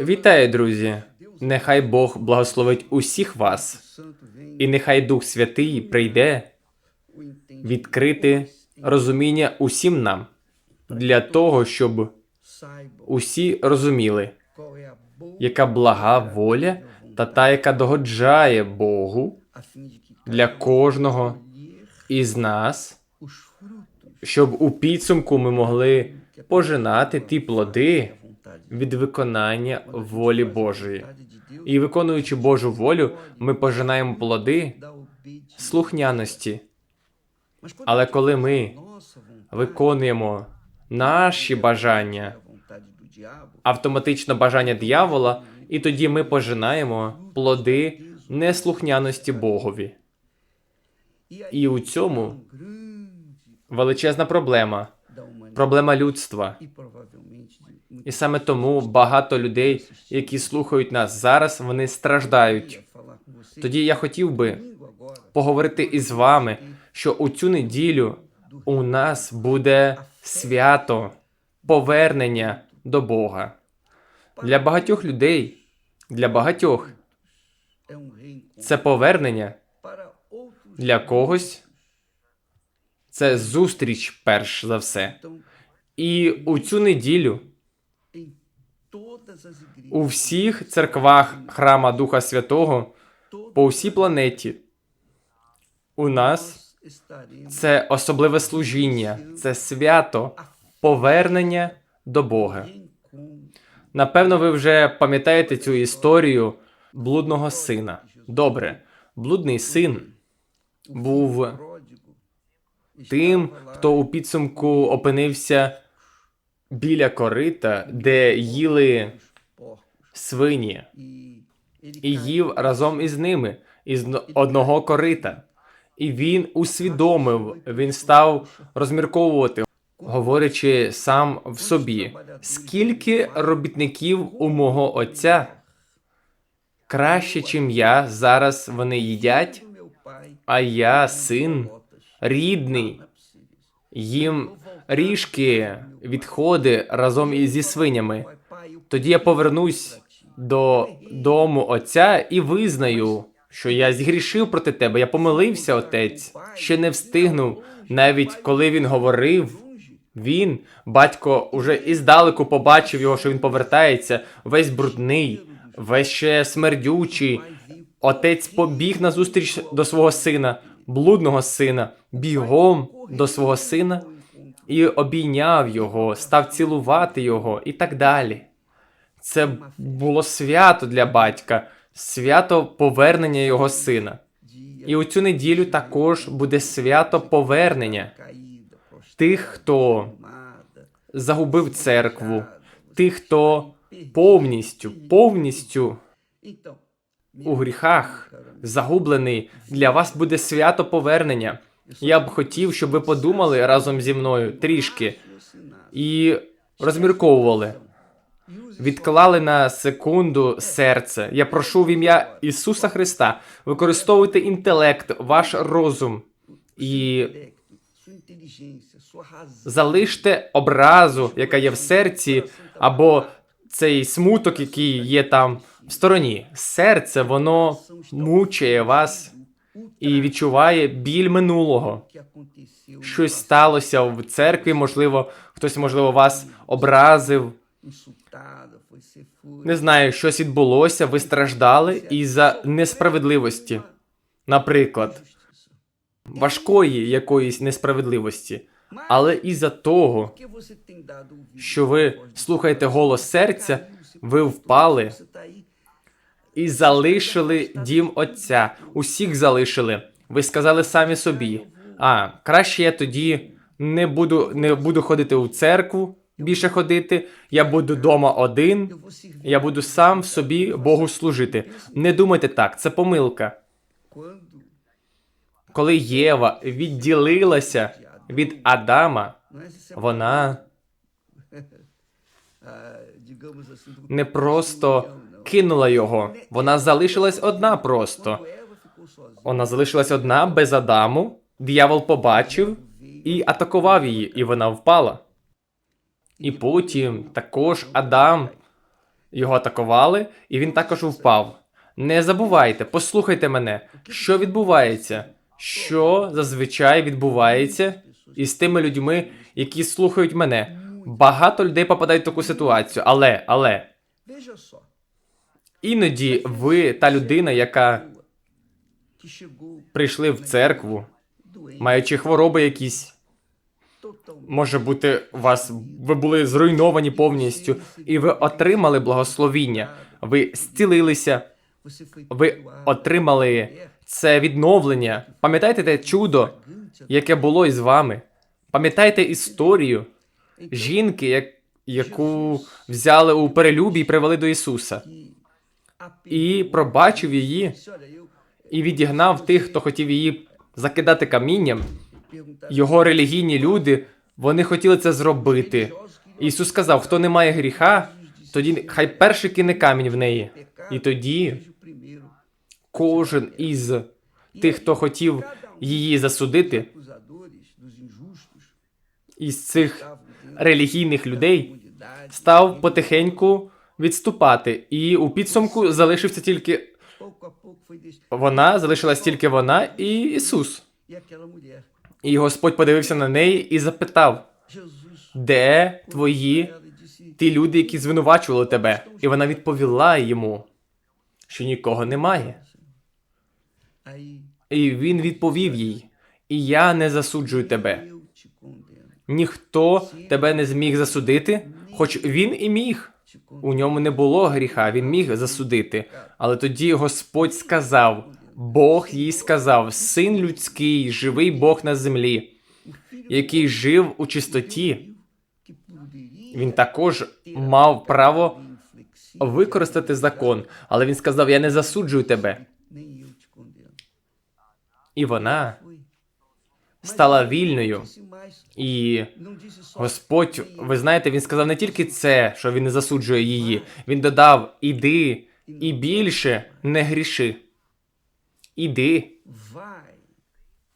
Вітаю, друзі! Нехай Бог благословить усіх вас, і нехай Дух Святий прийде відкрити розуміння усім нам для того, щоб усі розуміли, яка блага воля та та, яка догоджає Богу для кожного із нас, щоб у підсумку ми могли пожинати ті плоди від виконання волі Божої. І виконуючи Божу волю, ми пожинаємо плоди слухняності. Але коли ми виконуємо наші бажання, автоматично бажання диявола, і тоді ми пожинаємо плоди неслухняності Богові. І у цьому величезна проблема, проблема людства. І саме тому багато людей, які слухають нас зараз, вони страждають. Тоді я хотів би поговорити із вами, що у цю неділю у нас буде свято повернення до Бога. Для багатьох людей, для багатьох це повернення, для когось це зустріч, перш за все. І у цю неділю у всіх церквах храма Духа Святого по всій планеті у нас це особливе служіння, це свято повернення до Бога. Напевно, ви вже пам'ятаєте цю історію блудного сина. Добре, блудний син був тим, хто у підсумку опинився біля корита, де їли свині, і їв разом із ними із одного корита. І він усвідомив, він став розмірковувати, говорячи сам в собі, скільки робітників у мого отця краще, чим я, зараз вони їдять, а я син рідний, їм ріжки, відходи разом зі свинями. Тоді я повернусь до дому отця і визнаю, що я згрішив проти тебе. Я помилився, отець. Ще не встигнув, навіть коли він говорив. Він, батько, уже іздалеку побачив його, що він повертається, весь брудний, весь ще смердючий. Отець побіг на зустріч до свого сина, блудного сина, бігом до свого сина і обійняв його, став цілувати його і так далі. Це було свято для батька, свято повернення його сина. І у цю неділю також буде свято повернення тих, хто загубив церкву, тих, хто повністю, повністю у гріхах загублений. Для вас буде свято повернення. Я б хотів, щоб ви подумали разом зі мною трішки і розмірковували. Відклали на секунду серце. Я прошу в ім'я Ісуса Христа. Використовуйте інтелект, ваш розум і залиште образу, яка є в серці, або цей смуток, який є там в стороні. Серце, воно мучає вас і відчуває біль минулого. Щось сталося в церкві, можливо, хтось, можливо, вас образив. Не знаю, щось відбулося, ви страждали із-за несправедливості, наприклад, важкої якоїсь несправедливості, але із-за того, що ви слухаєте голос серця, ви впали і залишили дім отця. Усіх залишили. Ви сказали самі собі. А краще я тоді не буду, не буду ходити у церкву. Більше ходити, я буду вдома один, я буду сам собі Богу служити. Не думайте так, це помилка. Коли Єва відділилася від Адама, вона не просто кинула його, вона залишилась одна просто. Вона залишилась одна без Адаму. Диявол побачив і атакував її, і вона впала. І потім також Адам Його атакували, і він також впав. Не забувайте, послухайте мене, що відбувається, що зазвичай відбувається із тими людьми, які слухають мене. Багато людей попадають в таку ситуацію, але, але іноді ви та людина, яка прийшли в церкву, маючи хвороби якісь. Може бути, вас ви були зруйновані повністю, і ви отримали благословіння. Ви зцілилися, ви отримали це відновлення. Пам'ятаєте те чудо, яке було із вами? Пам'ятаєте історію жінки, як, яку взяли у перелюбі і привели до Ісуса, і пробачив її, і відігнав тих, хто хотів її закидати камінням. Його релігійні люди, вони хотіли це зробити. Ісус сказав: хто не має гріха, тоді хай перший кине камінь в неї. І тоді кожен із тих, хто хотів її засудити, із цих релігійних людей, став потихеньку відступати, і у підсумку залишився тільки вона, залишилась тільки вона і Ісус. І Господь подивився на неї і запитав: де твої ті люди, які звинувачували тебе? І вона відповіла йому, що нікого немає. І він відповів їй: І я не засуджую тебе. Ніхто тебе не зміг засудити, хоч він і міг. У ньому не було гріха, він міг засудити. Але тоді Господь сказав: Бог їй сказав: Син людський, живий Бог на землі, який жив у чистоті, він також мав право використати закон. Але він сказав: Я не засуджую тебе. І вона. Стала вільною. І Господь, ви знаєте, він сказав не тільки це, що він не засуджує її. Він додав: іди і більше не гріши. Іди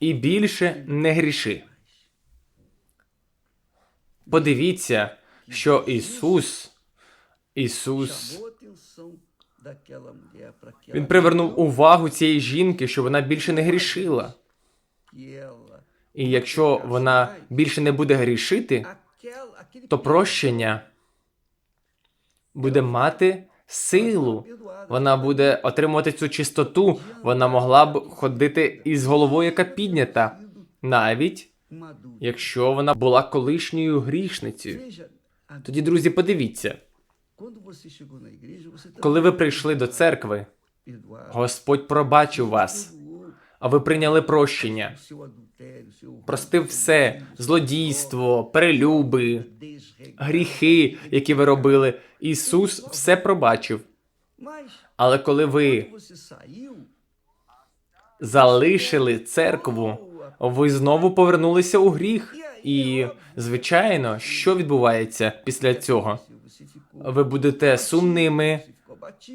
і більше не гріши. Подивіться, що Ісус, Ісус, Він привернув увагу цієї жінки, що вона більше не грішила. І якщо вона більше не буде грішити, то прощення буде мати силу. Вона буде отримувати цю чистоту. Вона могла б ходити із головою, яка піднята, навіть якщо вона була колишньою грішницею. Тоді, друзі, подивіться, коли ви прийшли до церкви, Господь пробачив вас, а ви прийняли прощення, простив все злодійство, перелюби, гріхи, які ви робили. Ісус все пробачив. Але коли ви залишили церкву, ви знову повернулися у гріх. І, звичайно, що відбувається після цього? Ви будете сумними,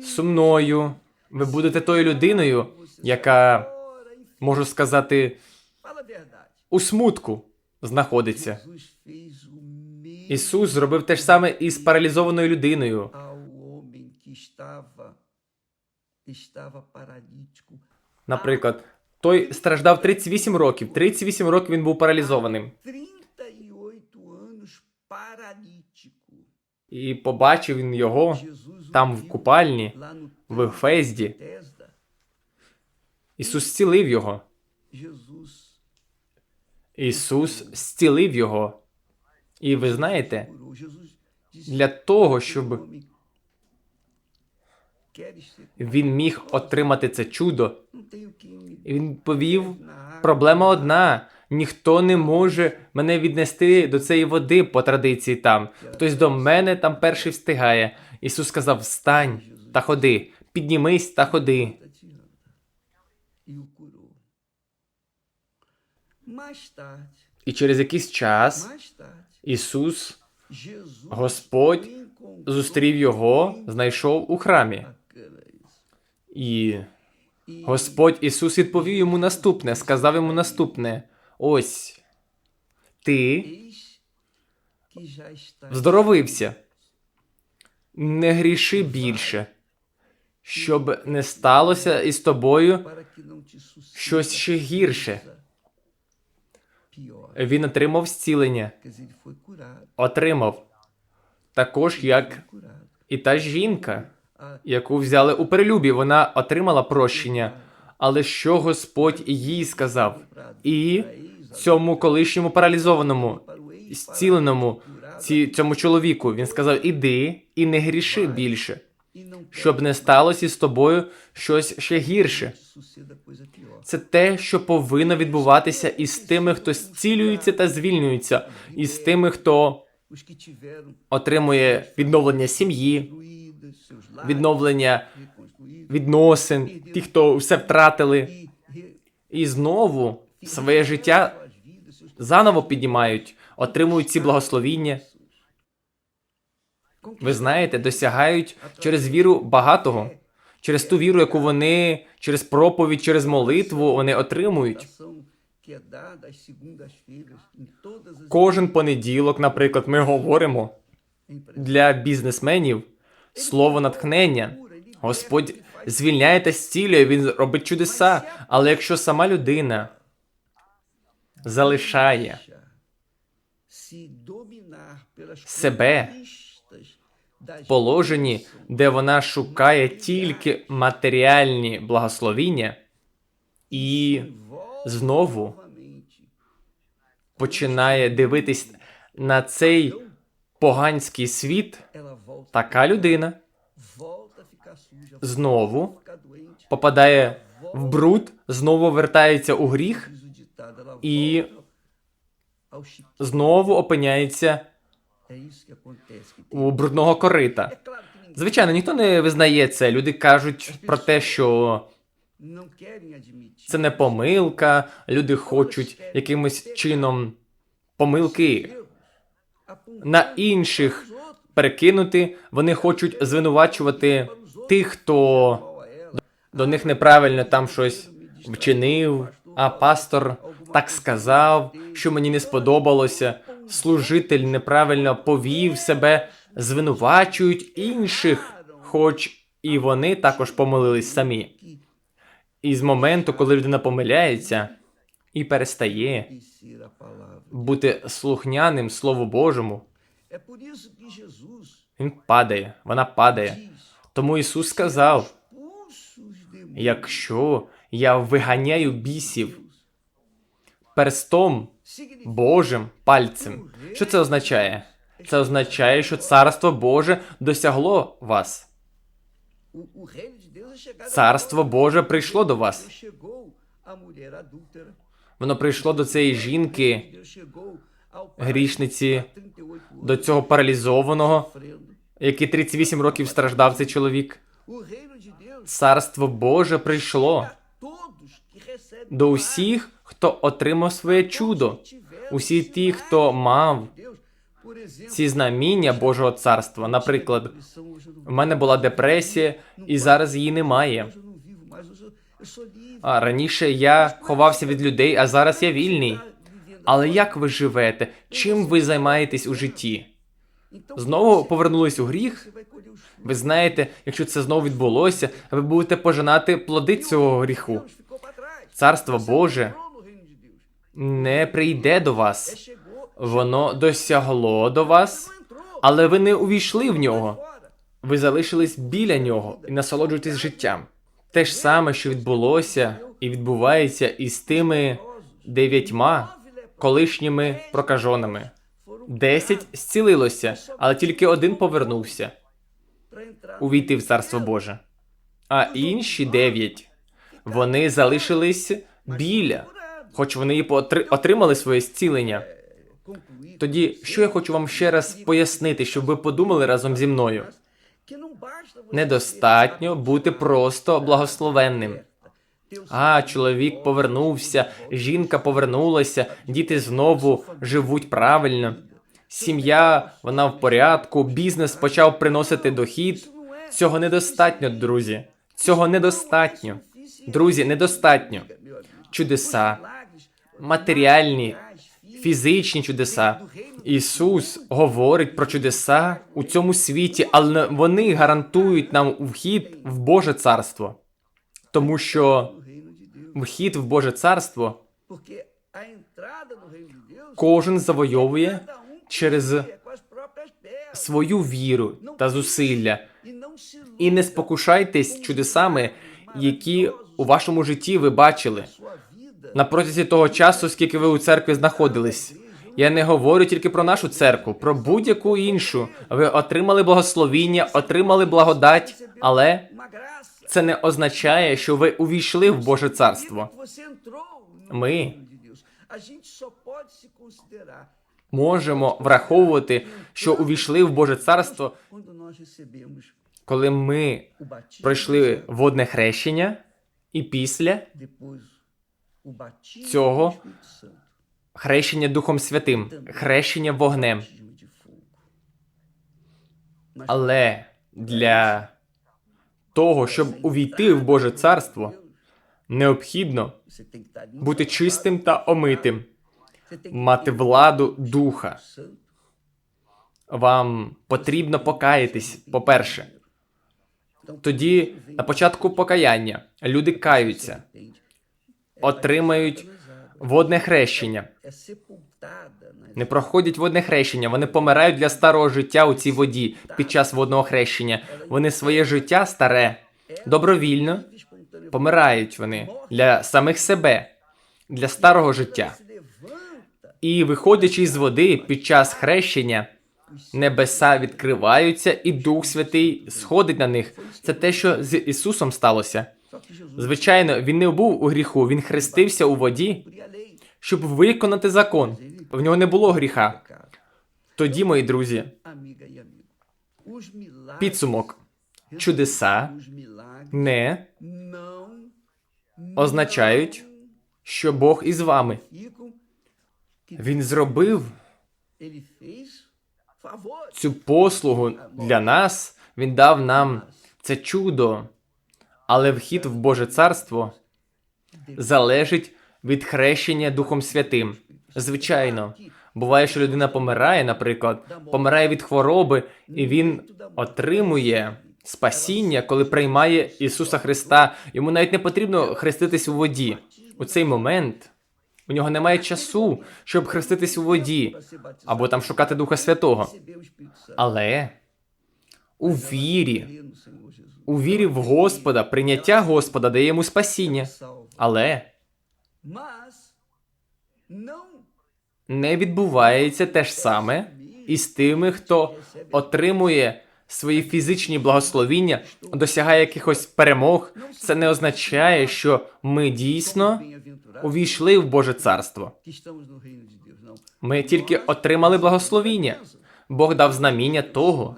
сумною. Ви будете тою людиною, яка, можу сказати, у смутку знаходиться. Ісус зробив те ж саме із паралізованою людиною. Наприклад, той страждав 38 років. 38 років він був паралізованим. 38 anos paralítico. І побачив він його там в купальні, в Ефезді. Ісус зцілив його. Ісус зцілив його. І ви знаєте, для того, щоб він міг отримати це чудо, і він повів, проблема одна. Ніхто не може мене віднести до цієї води по традиції там. Хтось до мене там перший встигає. Ісус сказав: Встань та ходи, піднімись та ходи. І через якийсь час Ісус, Господь, зустрів його, знайшов у храмі. І E Господь Ісус відповів йому наступне, сказав йому наступне: Ось ти здоровився. не гріши більше, щоб не сталося із тобою щось ще гірше. Він отримав зцілення, отримав. Також як і та жінка, яку взяли у перелюбі, вона отримала прощення. Але що Господь їй сказав? І цьому колишньому паралізованому, зціленому, ці, цьому чоловіку, він сказав: Іди і не гріши більше, щоб не сталося з тобою щось ще гірше. Це те, що повинно відбуватися із тими, хто зцілюється та звільнюється, і з тими, хто отримує відновлення сім'ї, відновлення відносин, ті, хто все втратили, і знову своє життя заново піднімають, отримують ці благословіння. Ви знаєте, досягають через віру багатого, через ту віру, яку вони через проповідь, через молитву вони отримують. Кожен понеділок, наприклад, ми говоримо для бізнесменів слово натхнення. Господь звільняє та зцілює, він робить чудеса. Але якщо сама людина залишає Себе положенні, де вона шукає тільки матеріальні благословіння, і знову починає дивитись на цей поганський світ, така людина знову попадає в бруд, знову вертається у гріх chiqueiro. знову опиняється у брудного корита. Ninguém Звичайно, ніхто не визнає це. Люди кажуть про те, що? querem це не помилка, люди хочуть якимось чином помилки на інших перекинути. Вони хочуть звинувачувати тих, хто до них неправильно там щось вчинив, а пастор так сказав, що мені не сподобалося. Служитель неправильно повів себе, звинувачують інших, хоч і вони також помилились самі. І з моменту, коли людина помиляється і перестає бути слухняним Слову Божому, він падає, вона падає. Тому Ісус сказав: якщо я виганяю бісів перстом Божим пальцем. Що це означає? Це означає, що царство Боже досягло вас. Царство Боже прийшло до вас. Воно прийшло до цієї жінки, грішниці, до цього паралізованого, який 38 років страждав цей чоловік. Царство Боже прийшло до усіх, хто отримав своє чудо. Усі ті, хто мав. Ці знаміння Божого царства. Наприклад, в мене була депресія, і зараз її немає. А раніше я ховався від людей, а зараз я вільний. Але як ви живете? Чим ви займаєтесь у житті? Знову повернулись у гріх? Ви знаєте, якщо це знову відбулося, ви будете пожинати плоди цього гріху. Царство Боже не прийде до вас. Воно досягло до вас, але ви не увійшли в нього. Ви залишились біля нього і насолоджуєтесь життям. Те ж саме, що відбулося і відбувається із тими дев'ятьма колишніми прокаженими. Десять зцілилося, але тільки один повернувся увійти в царство Боже. А інші дев'ять вони залишились біля, хоч вони і отримали своє зцілення. Тоді, що я хочу вам ще раз пояснити, щоб ви подумали разом зі мною. Недостатньо бути просто благословенним. А, чоловік повернувся, жінка повернулася, діти знову живуть правильно. Сім'я, вона в порядку, бізнес почав приносити дохід. Цього недостатньо, друзі. Цього недостатньо. Друзі, недостатньо. Чудеса, матеріальні, фізичні чудеса. Ісус говорить про чудеса у цьому світі, але вони гарантують нам вхід в Боже царство. Тому що вхід в Боже царство кожен завойовує через свою віру та зусилля. І не спокушайтесь чудесами, які у вашому житті ви бачили. На протязі того часу, скільки ви у церкві знаходились. Я не говорю тільки про нашу церкву, про будь-яку іншу. Ви отримали благословіння, отримали благодать, але це не означає, що ви увійшли в Боже царство. Ми можемо враховувати, що увійшли в Боже царство, коли ми пройшли водне хрещення, і після Цього хрещення Духом Святим, хрещення вогнем. Але для того, щоб увійти в Боже царство, необхідно бути чистим та омитим, мати владу духа. Вам потрібно покаятись, по-перше. Тоді на початку покаяння люди каються? Отримають водне хрещення, не проходять водне хрещення, вони помирають для старого життя у цій воді під час водного хрещення. Вони своє життя старе добровільно помирають вони для самих себе, для старого життя. І виходячи з води під час хрещення, небеса відкриваються, і Дух Святий сходить на них. Це те, що з Ісусом сталося. Звичайно, він не був у гріху, він хрестився у воді, щоб виконати закон. В нього не було гріха. Тоді, мої друзі, підсумок. Чудеса не означають, що Бог із вами. Він зробив цю послугу для нас, він дав нам це чудо. Але вхід в Боже царство залежить від хрещення Духом Святим. Звичайно, буває, що людина помирає, наприклад, помирає від хвороби, і він отримує спасіння, коли приймає Ісуса Христа. Йому навіть не потрібно хреститись у воді. У цей момент у нього немає часу, щоб хреститись у воді або там шукати Духа Святого. Але у вірі, у вірі в Господа, прийняття Господа дає йому спасіння. Але не відбувається те ж саме із тими, хто отримує свої фізичні благословіння, досягає якихось перемог. Це не означає, що ми дійсно увійшли в Боже царство. Ми тільки отримали благословіння. Бог дав знаміння того,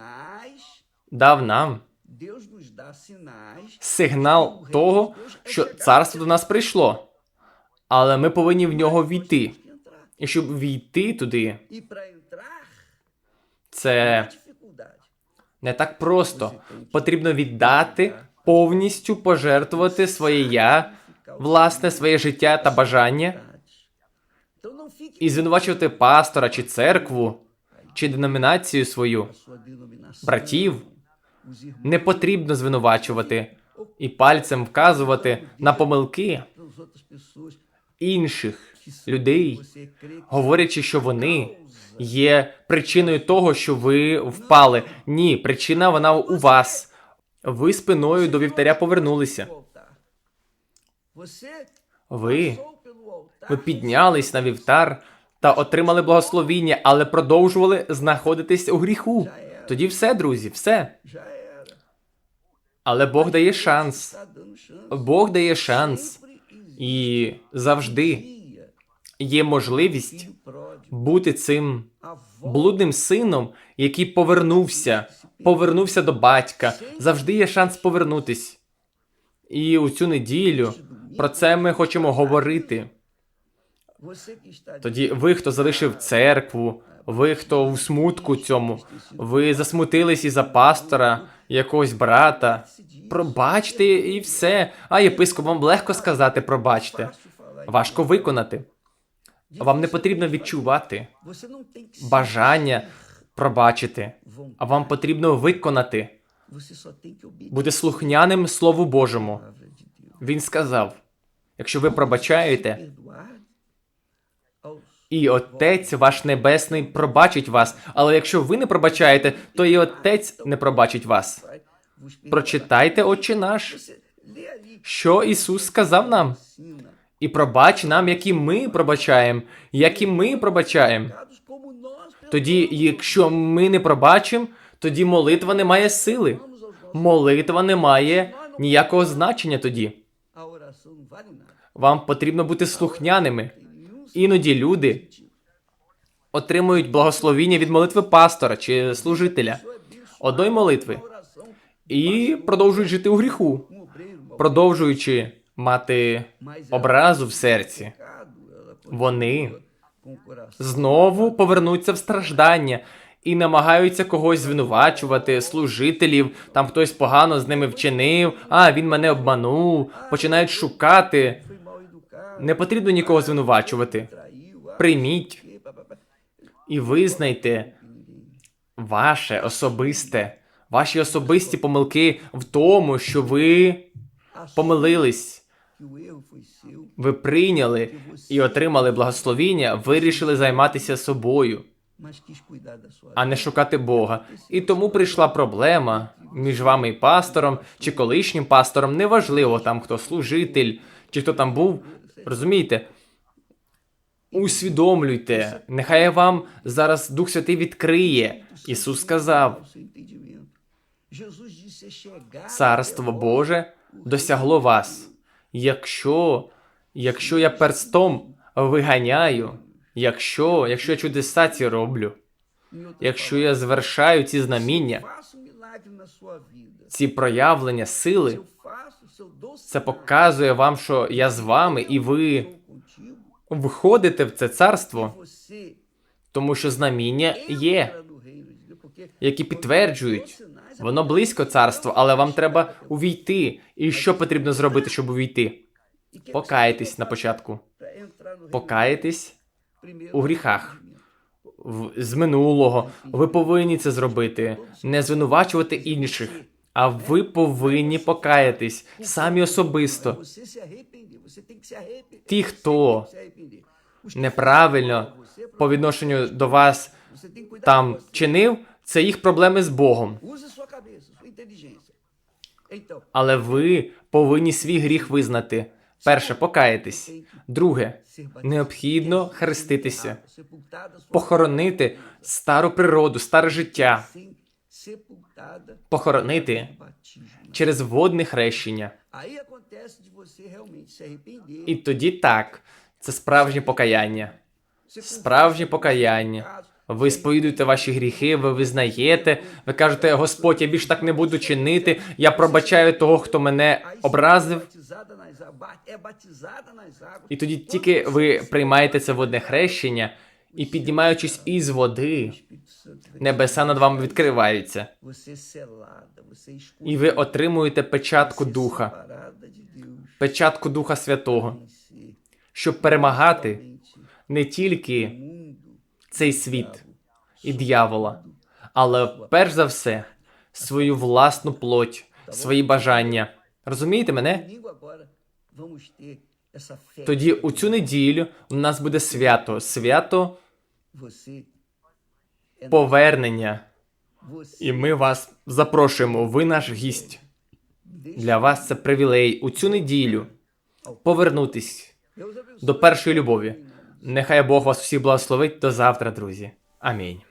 дав нам Сигнал того, що царство до нас прийшло. Але ми повинні в нього війти. І щоб війти туди, це не так просто. Потрібно віддати, повністю пожертвувати своє я, власне, своє життя та бажання, і звинувачувати пастора чи церкву, чи деномінацію свою, братів. Не потрібно звинувачувати і пальцем вказувати на помилки інших людей, говорячи, що вони є причиною того, що ви впали. Ні, причина вона у вас. Ви спиною до вівтаря повернулися. Ви, ви піднялись на вівтар та отримали благословіння, але продовжували знаходитись у гріху. Тоді все, друзі, все. Але Бог дає шанс. Бог дає шанс. І завжди є можливість бути цим блудним сином, який повернувся, повернувся до батька. Завжди є шанс повернутись. І у цю неділю про це ми хочемо говорити. Тоді ви, хто залишив церкву, ви, хто у смутку цьому, ви засмутились із за пастора, якогось брата. Пробачте і все. А єпископ, легко сказати пробачте. Важко виконати. Вам не потрібно відчувати бажання пробачити, а вам потрібно виконати, бути слухняним Слову Божому. Він сказав: якщо ви пробачаєте, і Отець ваш Небесний пробачить вас. Але якщо ви не пробачаєте, то і Отець не пробачить вас. Прочитайте, Отче наш, що Ісус сказав нам. І пробач нам, які ми пробачаємо, які ми пробачаємо. Тоді, якщо ми не пробачимо, тоді молитва не має сили. Молитва не має ніякого значення тоді. Вам потрібно бути слухняними. Іноді люди отримують благословіння від молитви пастора чи служителя, одної молитви, і продовжують жити у гріху, продовжуючи мати образу в серці. Вони знову повернуться в страждання і намагаються когось звинувачувати, служителів, там хтось погано з ними вчинив, а він мене обманув, починають шукати. Не потрібно нікого звинувачувати. Прийміть і визнайте ваше особисте, ваші особисті помилки в тому, що ви помилились, ви прийняли і отримали благословіння, вирішили займатися собою, а не шукати Бога. І тому прийшла проблема між вами і пастором чи колишнім пастором. Неважливо там хто служитель, чи хто там був. Розумієте? Усвідомлюйте, нехай вам зараз Дух Святий відкриє. Ісус сказав: Царство Боже досягло вас. Якщо, якщо я перстом виганяю, якщо, якщо я чудеса ці роблю, якщо я звершаю ці знаміння, ці проявлення сили, це показує вам, що я з вами, і ви входите в це царство, тому що знаміння є, які підтверджують. Воно близько царство, але вам треба увійти. І що потрібно зробити, щоб увійти? Покаятись на початку. Покаятись у гріхах. в- з минулого. Ви повинні це зробити, не звинувачувати інших. А ви повинні покаятись самі особисто. Ті, хто неправильно по відношенню до вас там чинив, це їх проблеми з Богом. Але ви повинні свій гріх визнати. Перше, покаятись. Друге, необхідно хреститися, похоронити стару природу, старе життя, похоронити через водне хрещення. І тоді так, це справжнє покаяння. Справжнє покаяння. Ви сповідуєте ваші гріхи, ви визнаєте, ви кажете, Господь, я більш так не буду чинити, я пробачаю того, хто мене образив. І тоді тільки ви приймаєте це водне хрещення, і піднімаючись із води, небеса над вами відкриваються, і ви отримуєте печатку Духа, печатку Духа Святого, щоб перемагати не тільки цей світ і диявола, але перш за все свою власну плоть, свої бажання. Розумієте мене? Тоді у цю неділю у нас буде свято, свято повернення. І ми вас запрошуємо. Ви наш гість. Для вас це привілей у цю неділю повернутись до першої любові. Нехай Бог вас всіх благословить до завтра, друзі. Амінь.